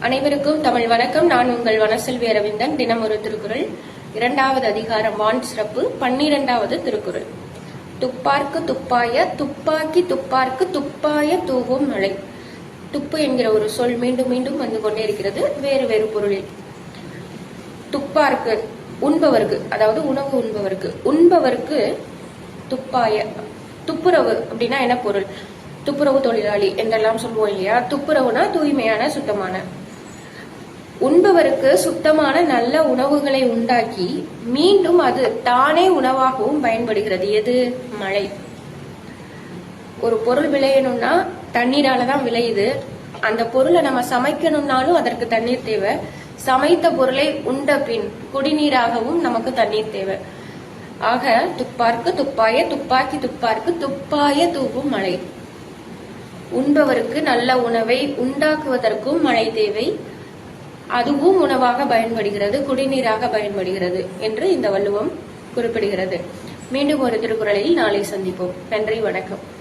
அனைவருக்கும் தமிழ் வணக்கம். நான் உங்கள் வனசெல்வி அரவிந்தன். தினம் ஒரு திருக்குறள். இரண்டாவது அதிகாரம் வான் சிறப்பு. பன்னிரெண்டாவது திருக்குறள். துப்பார்க்கு துப்பாய துப்பாக்கி துப்பார்க்கு துப்பாய தூவும் மழை துப்பு என்கிற ஒரு சொல் மீண்டும் மீண்டும் வந்து கொண்டே இருக்கிறது. வேறு வேறு பொருளில். துப்பார்க்கு உண்பவருக்கு அதாவது உணவு உண்பவருக்கு. உண்பவருக்கு துப்பாய துப்புரவு அப்படின்னா என்ன பொருள்? துப்புரவு தொழிலாளி என்றெல்லாம் சொல்லுவோம் இல்லையா? துப்புரவுனா தூய்மையான சுத்தமான. உண்பவருக்கு சுத்தமான நல்ல உணவுகளை உண்டாக்கி மீண்டும் அது தானே உணவாகவும் பயன்படுகிறது. எது? மழை. ஒரு பொருள் விளையணும்னா தண்ணீரால தான் விளையுது. அந்த பொருளை நம்ம சமைக்கணும்னாலும் அதற்கு தண்ணீர் தேவை. சமைத்த பொருளை உண்ட பின் குடிநீராகவும் நமக்கு தண்ணீர் தேவை. ஆக துப்பார்க்கு துப்பாய துப்பாக்கி துப்பார்க்கு துப்பாய தூவும் மழை. உண்பவருக்கு நல்ல உணவை உண்டாக்குவதற்கும் மழை தேவை. அதுவும் உணவாக பயன்படுகிறது குடிநீராக பயன்படுகிறது என்று இந்த வள்ளுவம் குறிப்பிடுகிறது. மீண்டும் ஒரு திருக்குறளில் நாளை சந்திப்போம். நன்றி வணக்கம்.